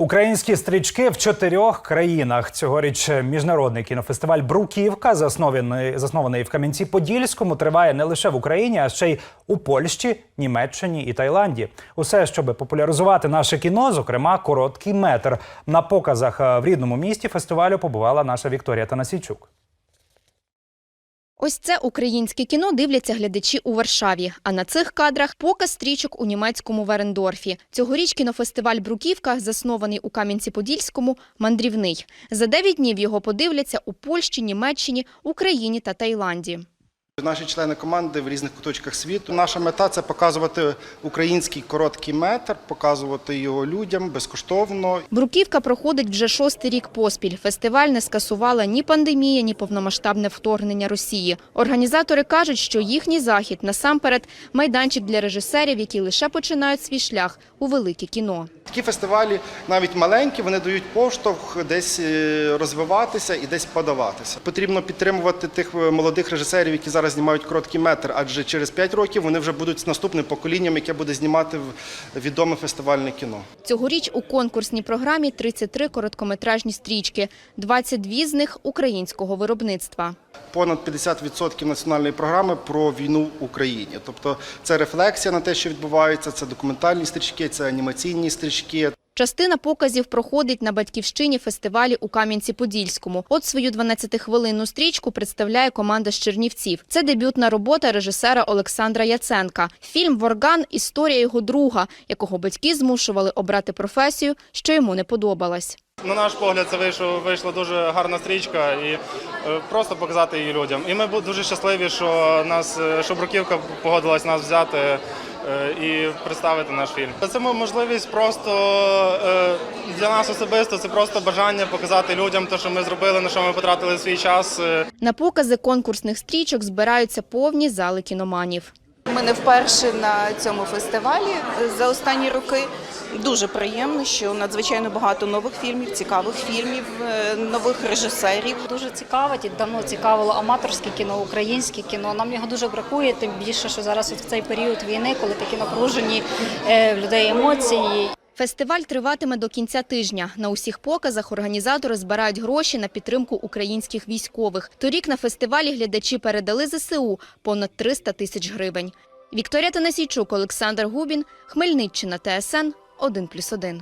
Українські стрічки в чотирьох країнах. Цьогоріч міжнародний кінофестиваль Бруківка, заснований, заснований в Кам'янці-Подільському, триває не лише в Україні, а ще й у Польщі, Німеччині і Таїланді. Усе, щоб популяризувати наше кіно, зокрема короткий метр. На показах е, в рідному місті фестивалю побувала наша Вікторія Танасійчук. Ось це українське кіно дивляться глядачі у Варшаві. А на цих кадрах показ стрічок у німецькому Верендорфі. Цьогоріч кінофестиваль Бруківка, заснований у Кам'янці-Подільському, мандрівний. За дев'ять днів його подивляться у Польщі, Німеччині, Україні та Таїланді. Наші члени команди в різних куточках світу. Наша мета це показувати український короткий метр, показувати його людям безкоштовно. Бруківка проходить вже шостий рік поспіль. Фестиваль не скасувала ні пандемія, ні повномасштабне вторгнення Росії. Організатори кажуть, що їхній захід насамперед майданчик для режисерів, які лише починають свій шлях у велике кіно. Такі фестивалі, навіть маленькі, вони дають поштовх десь е, розвиватися і десь подаватися. Потрібно підтримувати тих е, молодих режисерів, які зараз знімають короткий метр, адже через 5 років вони вже будуть наступним поколінням, яке буде знімати в- відоме фестивальне кіно. Цьогоріч у конкурсній програмі 33 короткометражні стрічки, 22 з них українського виробництва. Понад 50% національної програми про війну в Україні. Тобто це рефлексія на те, що відбувається, це документальні стрічки, це анімаційні стрічки. Частина показів проходить на батьківщині фестивалі у Кам'янці-Подільському. От свою 12-хвилинну стрічку представляє команда з Чернівців. Це дебютна робота режисера Олександра Яценка. Фільм «Ворган» – історія його друга, якого батьки змушували обрати професію, що йому не подобалась. На наш погляд, це вийшло, вийшла дуже гарна стрічка і е, просто показати її людям. І ми дуже щасливі, що нас е, що Бруківка погодилась нас взяти і представити наш фільм. Це можливість просто е, для нас особисто. Це просто бажання показати людям те, що ми зробили, на що ми потратили свій час. е, На покази конкурсних стрічок збираються повні зали кіноманів. Ми не вперше на цьому фестивалі за останні роки. Дуже приємно, що надзвичайно багато нових фільмів, цікавих фільмів, е, нових режисерів. Дуже цікаво, і давно цікавило аматорське кіно, українське кіно. Нам його дуже бракує, тим більше, що зараз от в цей період війни, коли такі напружені е, в людей емоції. Фестиваль триватиме до кінця тижня. На усіх показах організатори збирають гроші на підтримку українських військових. Торік на фестивалі глядачі передали ЗСУ понад 300 тисяч гривень. Вікторія Танасійчук, Олександр Губін, Хмельниччина, ТСН 1+,1.